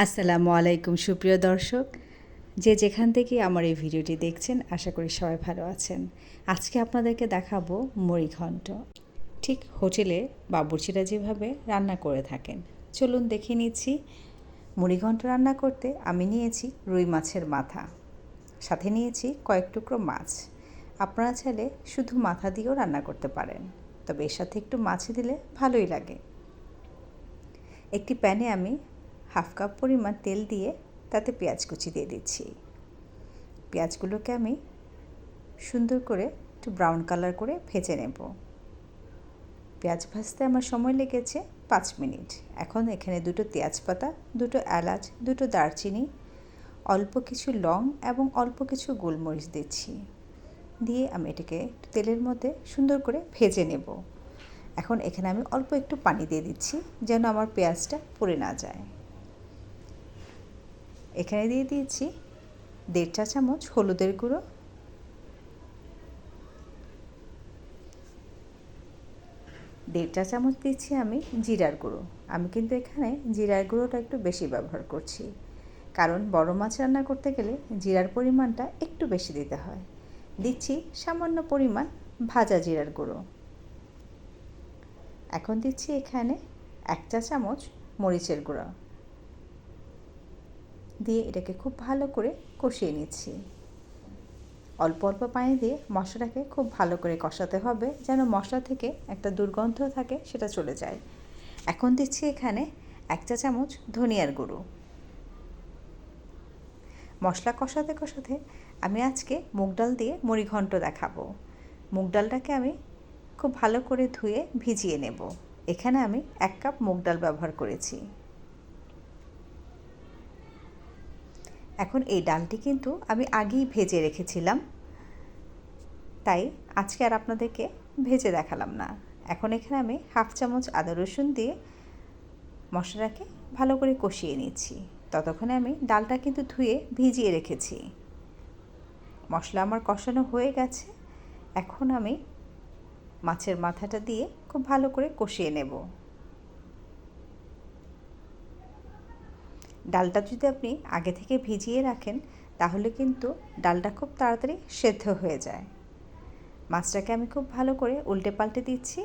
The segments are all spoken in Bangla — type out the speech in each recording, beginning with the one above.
আসসালামু আলাইকুম, সুপ্রিয় দর্শক। যে যেখান থেকে আমার এই ভিডিওটি দেখছেন, আশা করি সবাই ভালো আছেন। আজকে আপনাদেরকে দেখাবো মুড়িঘণ্ট ঠিক হোটেলে বাবুর্চিরা যেভাবে রান্না করে থাকেন, চলুন দেখে নিচ্ছি। মুড়িঘণ্ট রান্না করতে আমি নিয়েছি রুই মাছের মাথা। সাথে নিয়েছি কয়েক টুকরো মাছ। আপনারা চাইলে শুধু মাথা দিয়েও রান্না করতে পারেন, তবে এর সাথে একটু মাছ দিলে ভালোই লাগে। একটি প্যানে আমি হাফ কাপ পরিমাণ তেল দিয়ে তাতে পেঁয়াজ কুচি দিয়ে দিচ্ছি। পেঁয়াজগুলোকে আমি সুন্দর করে একটু ব্রাউন কালার করে ভেজে নেব। পেঁয়াজ ভাজতে আমার সময় লেগেছে পাঁচ মিনিট। এখন এখানে দুটো তেজপাতা, দুটো এলাচ, দুটো দারচিনি, অল্প কিছু লং এবং অল্প কিছু গোলমরিচ দিচ্ছি। দিয়ে আমি এটাকে তেলের মধ্যে সুন্দর করে ভেজে নেব। এখন এখানে আমি অল্প একটু পানি দিয়ে দিচ্ছি যেন আমার পেঁয়াজটা পুড়ে না যায়। এখানে দিয়ে দিয়েছি দেড় চা চামচ হলুদের গুঁড়ো। দেড় চা চামচ দিচ্ছি আমি জিরার গুঁড়ো। আমি কিন্তু এখানে জিরার গুঁড়োটা একটু বেশি ব্যবহার করছি। কারণ বড় মাছ রান্না করতে গেলে জিরার পরিমাণটা একটু বেশি দিতে হয়। দিচ্ছি সামান্য পরিমাণ ভাজা জিরার গুঁড়ো। এখন দিচ্ছি এখানে এক চা চামচ মরিচের গুঁড়ো। দিয়ে এটাকে খুব ভালো করে কষিয়ে নিচ্ছি। অল্প অল্প পানি দিয়ে মশলাটাকে খুব ভালো করে কষাতে হবে যেন মশলা থেকে একটা দুর্গন্ধ থাকে সেটা চলে যায়। এখন দিচ্ছি এখানে এক চা চামচ ধনিয়ার গুঁড়ো। মশলা কষাতে কষাতে আমি আজকে মুগ ডাল দিয়ে মুড়ি ঘন্ট দেখাবো। মুগ ডালটাকে আমি খুব ভালো করে ধুয়ে ভিজিয়ে নেব। এখানে আমি এক কাপ মুগ ডাল ব্যবহার করেছি। এখন এই ডালটি কিন্তু আমি আগেই ভেজে রেখেছিলাম। তাই আজকে আর আপনাদেরকে ভেজে দেখালাম না। এখন এখানে আমি হাফ চামচ আদা রসুন দিয়ে মশলাটাকে ভালো করে কষিয়ে নিচ্ছি। ততক্ষণে আমি ডালটা কিন্তু ধুয়ে ভিজিয়ে রেখেছি। মশলা আমার কষানো হয়ে গেছে। এখন আমি মাছের মাথাটা দিয়ে খুব ভালো করে কষিয়ে নেব। ডালটা যদি আপনি আগে থেকে ভিজিয়ে রাখেন, তাহলে কিন্তু ডালটা খুব তাড়াতাড়ি সেদ্ধ হয়ে যায়। মাছটাকে আমি খুব ভালো করে উল্টে পাল্টে দিচ্ছি।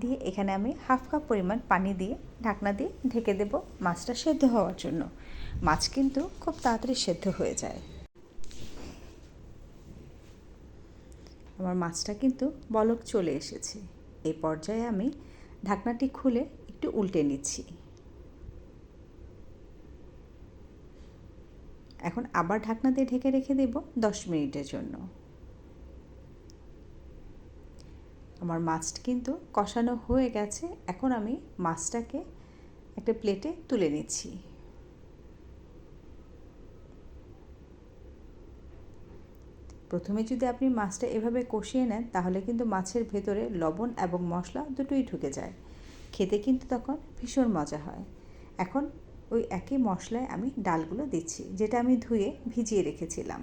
দিয়ে এখানে আমি হাফ কাপ পরিমাণ পানি দিয়ে ঢাকনা দিয়ে ঢেকে দেব মাছটা সেদ্ধ হওয়ার জন্য। মাছ কিন্তু খুব তাড়াতাড়ি সেদ্ধ হয়ে যায়। আমার মাছটা কিন্তু বলক চলে এসেছে। এই পর্যায়ে আমি ঢাকনাটি খুলে একটু উল্টে নিচ্ছি। এখন আবার ঢাকনা দিয়ে ঢেকে রেখে দেব দশ মিনিটের জন্য। আমার মাছটা কিন্তু কষানো হয়ে গেছে। এখন আমি মাছটাকে একটা প্লেটে তুলে নিচ্ছি। প্রথমে যদি আপনি মাছটা এভাবে কষিয়ে নেন, তাহলে কিন্তু মাছের ভেতরে লবণ এবং মশলা দুটোই ঢুকে যায়। খেতে কিন্তু তখন ভীষণ মজা হয়। এখন ওই একই মশলায় আমি ডালগুলো দিচ্ছি, যেটা আমি ধুয়ে ভিজিয়ে রেখেছিলাম।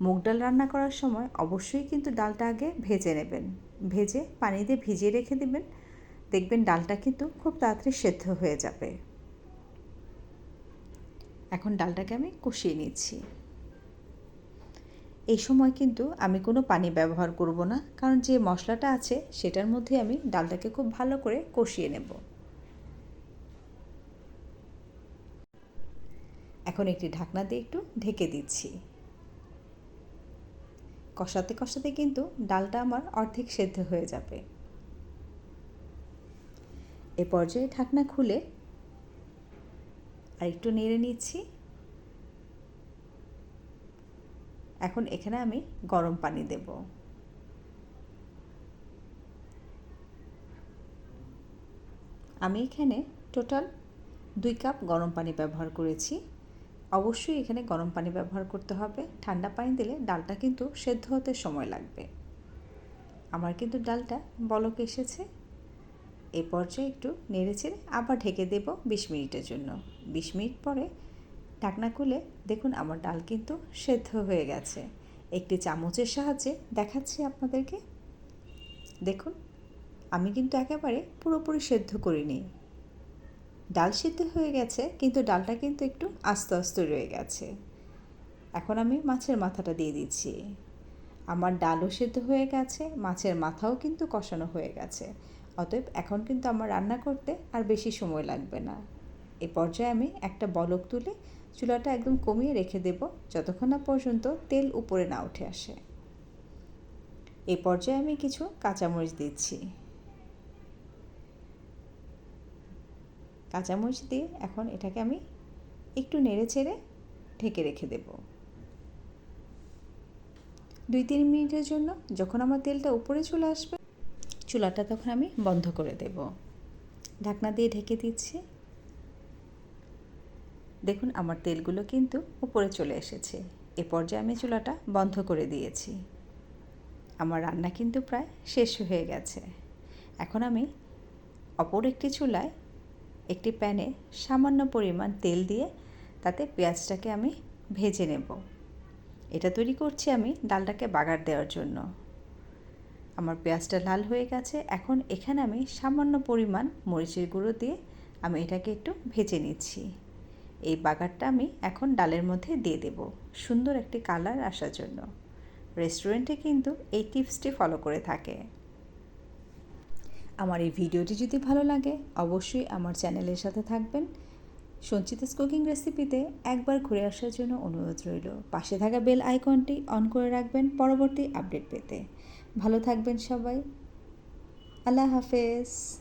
মুগ ডাল রান্না করার সময় অবশ্যই কিন্তু ডালটা আগে ভেজে নেবেন। ভেজে পানি দিয়ে ভিজিয়ে রেখে দেবেন। দেখবেন ডালটা কিন্তু খুব তাড়াতাড়ি সেদ্ধ হয়ে যাবে। এখন ডালটাকে আমি কষিয়ে নিচ্ছি। এই সময় কিন্তু আমি কোনো পানি ব্যবহার করব না, কারণ যে মশলাটা আছে সেটার মধ্যে আমি ডালটাকে খুব ভালো করে কষিয়ে নেব। এখন একটি ঢাকনা দিয়ে একটু ঢেকে দিচ্ছি। কষাতে কষাতে কিন্তু ডালটা আমার অর্ধেক সেদ্ধ হয়ে যাবে। এ পর্যায়ে ঢাকনা খুলে আর একটু নেড়ে নিচ্ছি। এখন এখানে আমি গরম পানি দেব। আমি এখানে টোটাল দুই কাপ গরম পানি ব্যবহার করেছি। অবশ্যই এখানে গরম পানি ব্যবহার করতে হবে। ঠান্ডা পানি দিলে ডালটা কিন্তু সেদ্ধ হতে সময় লাগবে। আমার কিন্তু ডালটা বলক এসেছে। এই পর্যায়ে একটু নেড়েচেড়ে আবার ঢেকে দেব বিশ মিনিটের জন্য। বিশ মিনিট পরে ঢাকনা খুলে দেখুন আমার ডাল কিন্তু সেদ্ধ হয়ে গেছে। একটি চামচের সাহায্যে দেখাচ্ছি আপনাদেরকে। দেখুন, আমি কিন্তু একেবারে পুরোপুরি সেদ্ধ করিনি। ডাল সিদ্ধ হয়ে গেছে, কিন্তু ডালটা কিন্তু একটু আস্তে আস্তে রয়ে গেছে। এখন আমি মাছের মাথাটা দিয়ে দিচ্ছি। আমার ডালও সেদ্ধ হয়ে গেছে, মাছের মাথাও কিন্তু কষানো হয়ে গেছে। অতএব এখন কিন্তু আমার রান্না করতে আর বেশি সময় লাগবে না। এ পর্যায়ে আমি একটা বলক তুলে চুলাটা একদম কমিয়ে রেখে দেব যতক্ষণ না পর্যন্ত তেল উপরে না উঠে আসে। এ পর্যায়ে আমি কিছু কাঁচামরিচ দিচ্ছি। কাঁচামরিচ দিয়ে এখন এটাকে আমি একটু নেড়ে চেড়ে ঢেকে রেখে দেব। দুই তিন মিনিটের জন্য যখন আমার তেলটা উপরে চলে আসবে, চুলাটা তখন আমি বন্ধ করে দেব। ঢাকনা দিয়ে ঢেকে দিচ্ছি। দেখুন আমার তেলগুলো কিন্তু উপরে চলে এসেছে। এ পর্যায়ে আমি চুলাটা বন্ধ করে দিয়েছি। আমার রান্না কিন্তু প্রায় শেষ হয়ে গেছে। এখন আমি অপর একটি চুলায় একটি প্যানে সামান্য পরিমাণ তেল দিয়ে তাতে পেঁয়াজটাকে আমি ভেজে নেব। এটা তৈরি করছি আমি ডালটাকে বাগার দেওয়ার জন্য। আমার পেঁয়াজটা লাল হয়ে গেছে। এখন এখানে আমি সামান্য পরিমাণ মরিচের গুঁড়ো দিয়ে আমি এটাকে একটু ভেজে নিচ্ছি। এই বাগারটা আমি এখন ডালের মধ্যে দিয়ে দেব। সুন্দর একটি কালার আসার জন্য। রেস্টুরেন্টে কিন্তু এই টিপসটি ফলো করে থাকে। আমার এই ভিডিওটি যদি ভালো লাগে, অবশ্যই আমার চ্যানেলের সাথে থাকবেন। সঞ্চিতাস কুকিং রেসিপিতে একবার ঘুরে আসার জন্য অনুরোধ রইল। পাশে থাকা বেল আইকনটি অন করে রাখবেন পরবর্তী আপডেট পেতে। ভালো থাকবেন সবাই। আল্লাহ হাফেজ।